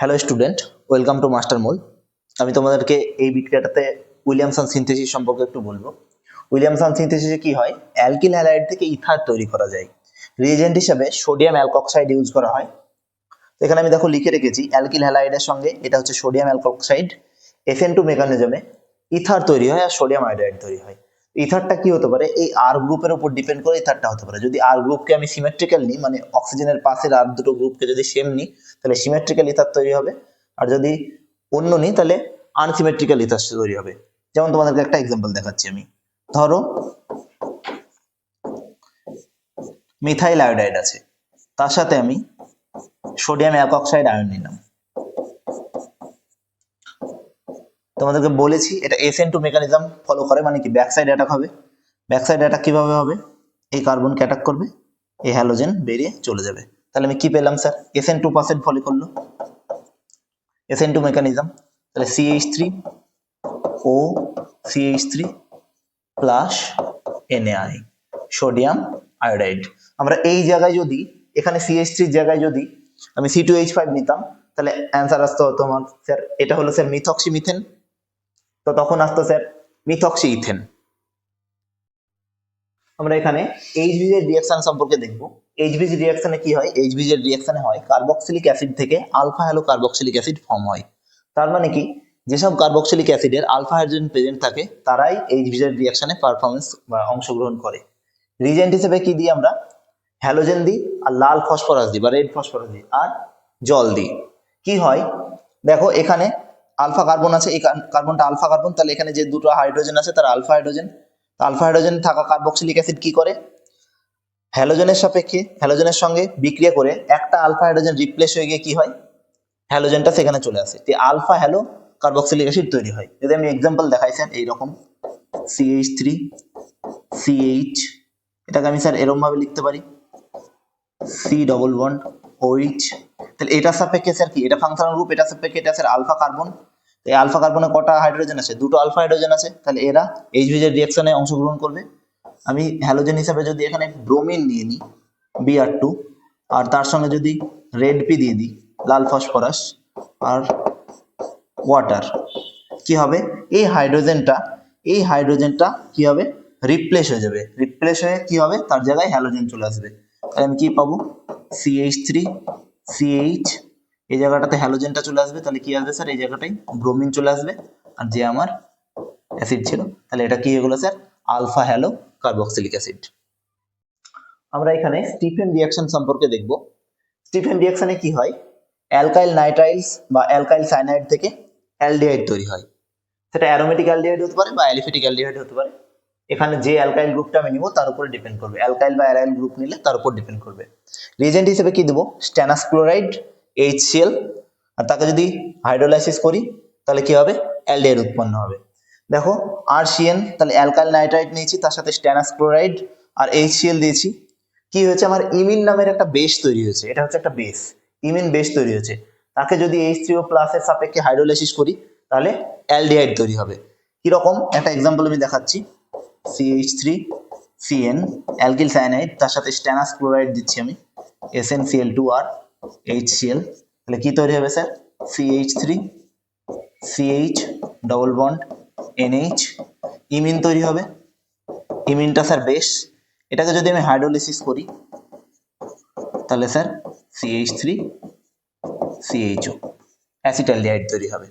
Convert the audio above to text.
Hello student welcome to master mole আমি তোমাদেরকে এই বিক্রিয়াটাতে উইলিয়ামসন সিনথেসিস সম্পর্কে একটু বলব। উইলিয়ামসন সিনথেসিসে কি হয়? অ্যালকিল হ্যালাইড থেকে ইথার তৈরি করা যায়। রিএজেন্ট হিসাবে সোডিয়াম অ্যালকক্সাইড ইউজ করা হয়। এখানে আমি দেখো লিখে রেখেছি, অ্যালকিল হ্যালাইডের সঙ্গে এটা হচ্ছে sodium alkoxide S N two মেকানিজমে ether তৈরি হয় আর সোডিয়াম আয়োডাইড তৈরি হয়। ইথারটা কি হতে পারে? এই আর গ্রুপের উপর ডিপেন্ড করে ইথারটা হতে পারে। যদি আর গ্রুপকে আমি সিমেট্রিক্যাল নিই মানে অক্সিজেনের পাশের আর দুটো গ্রুপকে যদি সেম নিই, তাহলে সিমেট্রিক্যাল ইথার তৈরি হবে। আর যদি অন্য নিই, তাহলে আনসিমেট্রিক্যাল ইথার তৈরি হবে। যেমন তোমাদেরকে একটা এক্সাম্পল দেখাচ্ছি আমি। ধরো মিথাইল আয়োডাইড আছে। তার সাথে আমি সোডিয়াম অ্যালকক্সাইড আয়ন নিলাম। তোমাদেরকে বলেছি, এটা এসএন টু মেকানিজম ফলো করে মানে কি ব্যাক সাইড অ্যাটাক হবে। ব্যাক সাইড অ্যাটাক কীভাবে হবে? এই কার্বনকে অ্যাটাক করবে, এই হ্যালোজেন বেরিয়ে চলে যাবে। তাহলে আমি কি পেলাম sir S N two percent follow করল। এস এন টু মেকানিজম তাহলে CH three O CH three plus NaI sodium iodide আমরা এই জায়গায় যদি, এখানে সিএইচ থ্রির জায়গায় যদি আমি সি টু এইচ ফাইভ নিতাম, তাহলে অ্যান্সার আসতো তোমার স্যার এটা হলো স্যার মিথক্সি মিথেন তো তখন আসতো স্যার মিথক্সি ইথেন আমরা এখানে এইচবিজ এর রিয়াকশন সম্পর্কে দেখব। এইচবিজ রিয়াকশনে কি হয়? এইচবিজ এর রিয়াকশনে হয় কার্বক্সিলিক অ্যাসিড থেকে alpha halo carboxylic acid form হয়। তার মানে কি? যেসব কার্বক্সিলিক অ্যাসিডের আলফা হাইড্রোজেন প্রেজেন্ট থাকে, তারাই এইচবিজ এর রিয়াকশনে পারফরমেন্স অংশগ্রহণ করে। রিজেন্ট হিসেবে কি দিই আমরা? হ্যালোজেন দিই আর লাল ফসফরাস দিই বা রেড ফসফরাস দিই আর জল দিই। কি হয়? দেখো এখানে আলফা কার্বন আছে, এই কার্বনটা আলফা কার্বন, তাহলে এখানে যে দুটো হাইড্রোজেন আছে তার আলফা হাইড্রোজেন। আলফা হাইড্রোজেন থাকা কার্বক্সিলিক অ্যাসিড কি করে? হ্যালোজেনের সাপেক্ষে, হ্যালোজেনের সঙ্গে বিক্রিয়া করে একটা আলফা হাইড্রোজেন রিপ্লেস হয়ে গিয়ে কি হয়? হ্যালোজেনটা সেখানে চলে আসে। যে আলফা হ্যালো কার্বক্সিলিক অ্যাসিড তৈরি হয়। যদি আমি এক্সাম্পল দেখাই স্যার এইরকম সিএইচ থ্রি সিএইচ এটাকে আমি স্যার এরকম ভাবে লিখতে পারি। সি ডবল বন্ড ওইচ তাহলে এটার সাপেক্ষে স্যার কি? এটা ফাংশনাল গ্রুপ এটা সাপেক্ষে এটা স্যার আলফা কার্বন। এই আলফা কার্বনে কটা হাইড্রোজেন আছে? দুটো আলফা হাইড্রোজেন আছে, তাহলে এরা এইচবিজ এর রিঅ্যাকশনে অংশগ্রহণ করবে। আমি হ্যালোজেন হিসাবে যদি এখানে ব্রোমিন নিয়ে নিই বিআর টু আর তার সঙ্গে যদি রেড পি দিয়ে দিই, লাল ফসফরাস আর ওয়াটার কি হবে? এই হাইড্রোজেনটা এই হাইড্রোজেনটা কি হবে? রিপ্লেস হয়ে যাবে। রিপ্লেস হয়ে কি হবে? তার জায়গায় হ্যালোজেন চলে আসবে। তাহলে আমি কি পাবো? সিএইচ থ্রি সিএইচ এই জায়গাটাতে হ্যালোজেনটা চলে আসবে, তাহলে কি আসবে স্যার এই জায়গাটাই ব্রোমিন চলে আসবে। আর যে আমার অ্যাসিড ছিল, তাহলে এটা কি হয়ে গেলো sir alpha halo carboxylic acid আমরা এখানে স্টিফেন রিয়াকশন সম্পর্কে দেখব। স্টিফেন রিয়াকশনে কি হয়? অ্যালকাইল নাইট্রাইলস বা অ্যালকাইল সাইনাইড থেকে অ্যালডিহাইড তৈরি হয়। সেটা অ্যারোমেটিক অ্যালডিহাইড হতে পারে বা অ্যালিফেটিক অ্যালডিহাইড হতে পারে। এখানে যে অ্যালকাইল গ্রুপটা আমি নিব, তার উপরে ডিপেন্ড করবে। অ্যালকাইল বা অ্যারাইল গ্রুপ নিলে তার উপর ডিপেন্ড করবে। রিজেন্ট হিসেবে কি দেবো? স্ট্যানাস ক্লোরাইড এইচসিএল আর তাকে যদি হাইড্রোলাইসিস করি, তাহলে কি হবে? অ্যালডিহাইড উৎপন্ন হবে। দেখো আর সিএন তাহলে অ্যালকাইল নাইট্রাইট নিয়েছি, তার সাথে স্ট্যানাস ক্লোরাইড আর এইচসিএল দিয়েছি। কি হয়েছে? আমার ইমিন নামের একটা বেস তৈরি হয়েছে। এটা হচ্ছে একটা বেস ইমিন বেস তৈরি হয়েছে। তাকে যদি এইচ থ্রিও প্লাসের সাপেক্ষে হাইড্রোলাইসিস করি, তাহলে অ্যালডিহাইড তৈরি হবে। কীরকম? একটা এক্সাম্পল আমি দেখাচ্ছি। CH three CN alkyl cyanide তার সাথে স্ট্যানাস ক্লোরাইড দিচ্ছি আমি এসএন সিএল টু আর এইচ সিএল তাহলে কি তৈরি হবে sir? CH three CH double bond NH imine তৈরি হবে। ইমিনটা স্যার বেশ। এটাকে যদি আমি হাইড্রোলিসিস করি, তাহলে sir CH three CHO acetaldehyde তৈরি হবে।